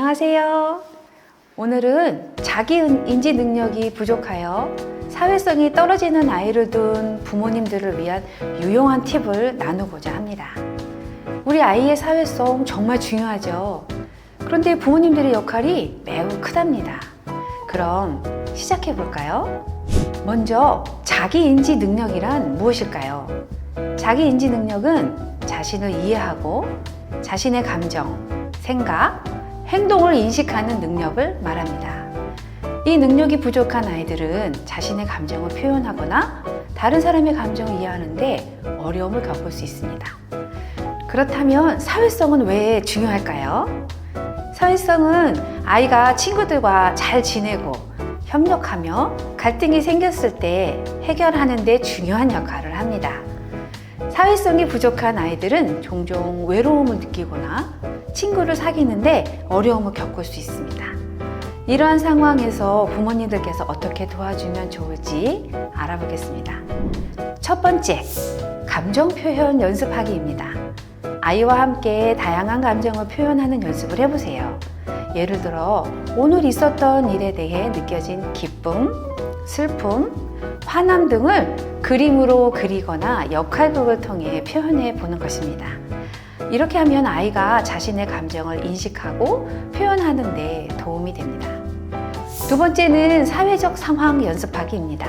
안녕하세요. 오늘은 자기 은- 인지 능력이 부족하여 사회성이 떨어지는 아이를 둔 부모님들을 위한 유용한 팁을 나누고자 합니다. 우리 아이의 사회성 정말 중요하죠. 그런데 부모님들의 역할이 매우 크답니다. 그럼 시작해 볼까요? 먼저 자기 인지 능력이란 무엇일까요? 자기 인지 능력은 자신을 이해하고 자신의 감정, 생각, 행동을 인식하는 능력을 말합니다. 이 능력이 부족한 아이들은 자신의 감정을 표현하거나 다른 사람의 감정을 이해하는데 어려움을 겪을 수 있습니다. 그렇다면 사회성은 왜 중요할까요? 사회성은 아이가 친구들과 잘 지내고 협력하며 갈등이 생겼을 때 해결하는 데 중요한 역할을 합니다. 사회성이 부족한 아이들은 종종 외로움을 느끼거나 친구를 사귀는데 어려움을 겪을 수 있습니다. 이러한 상황에서 부모님들께서 어떻게 도와주면 좋을지 알아보겠습니다. 첫 번째, 감정 표현 연습하기입니다. 아이와 함께 다양한 감정을 표현하는 연습을 해보세요. 예를 들어, 오늘 있었던 일에 대해 느껴진 기쁨, 슬픔, 화남 등을 그림으로 그리거나 역할극을 통해 표현해 보는 것입니다. 이렇게 하면 아이가 자신의 감정을 인식하고 표현하는 데 도움이 됩니다. 두 번째는 사회적 상황 연습하기입니다.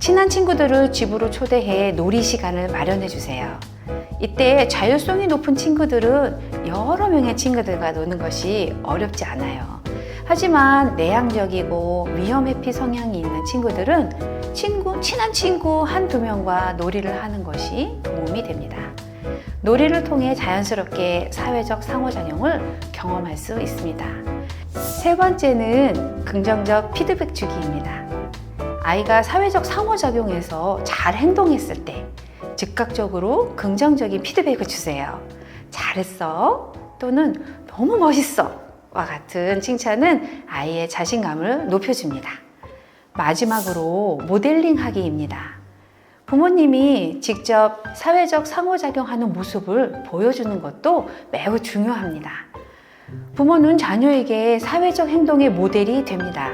친한 친구들을 집으로 초대해 놀이 시간을 마련해 주세요. 이때 자율성이 높은 친구들은 여러 명의 친구들과 노는 것이 어렵지 않아요. 하지만 내향적이고 위험 회피 성향이 있는 친구들은 친구, 친한 친구 한두 명과 놀이를 하는 것이 도움이 됩니다. 놀이를 통해 자연스럽게 사회적 상호작용을 경험할 수 있습니다. 세 번째는 긍정적 피드백 주기입니다. 아이가 사회적 상호작용에서 잘 행동했을 때 즉각적으로 긍정적인 피드백을 주세요. 잘했어. 또는 너무 멋있어. 와 같은 칭찬은 아이의 자신감을 높여줍니다. 마지막으로 모델링 하기입니다. 부모님이 직접 사회적 상호작용하는 모습을 보여주는 것도 매우 중요합니다. 부모는 자녀에게 사회적 행동의 모델이 됩니다.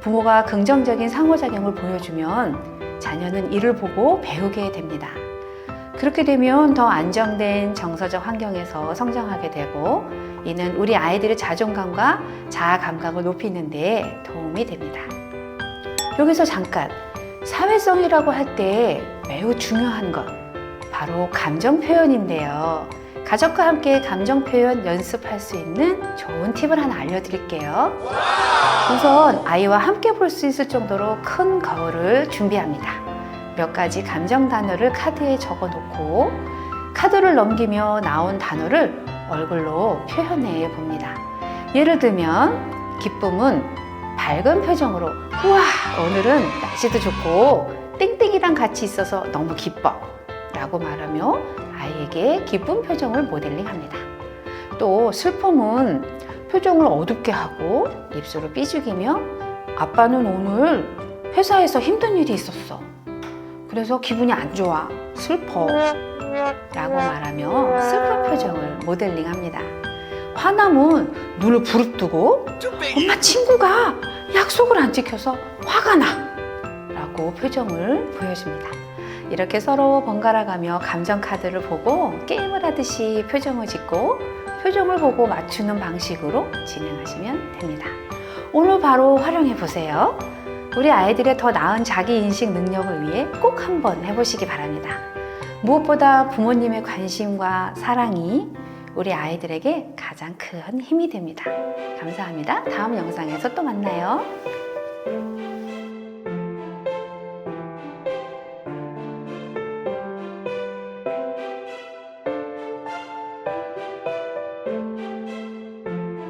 부모가 긍정적인 상호작용을 보여주면 자녀는 이를 보고 배우게 됩니다. 그렇게 되면 더 안정된 정서적 환경에서 성장하게 되고 이는 우리 아이들의 자존감과 자아 감각을 높이는 데 도움이 됩니다. 여기서 잠깐 사회성이라고 할 때 매우 중요한 것 바로 감정 표현인데요. 가족과 함께 감정 표현 연습할 수 있는 좋은 팁을 하나 알려드릴게요. 우선 아이와 함께 볼 수 있을 정도로 큰 거울을 준비합니다. 몇 가지 감정 단어를 카드에 적어 놓고 카드를 넘기며 나온 단어를 얼굴로 표현해 봅니다. 예를 들면 기쁨은 밝은 표정으로 우와 오늘은 날씨도 좋고 땡땡이랑 같이 있어서 너무 기뻐 라고 말하며 아이에게 기쁜 표정을 모델링합니다. 또 슬픔은 표정을 어둡게 하고 입술을 삐죽이며 아빠는 오늘 회사에서 힘든 일이 있었어. 그래서 기분이 안 좋아. 슬퍼. 라고 말하며 슬픈 표정을 모델링 합니다. 화남은 눈을 부릅뜨고 엄마 친구가 약속을 안 지켜서 화가 나. 라고 표정을 보여줍니다. 이렇게 서로 번갈아가며 감정 카드를 보고 게임을 하듯이 표정을 짓고 표정을 보고 맞추는 방식으로 진행하시면 됩니다. 오늘 바로 활용해 보세요. 우리 아이들의 더 나은 자기 인식 능력을 위해 꼭 한번 해보시기 바랍니다. 무엇보다 부모님의 관심과 사랑이 우리 아이들에게 가장 큰 힘이 됩니다. 감사합니다. 다음 영상에서 또 만나요.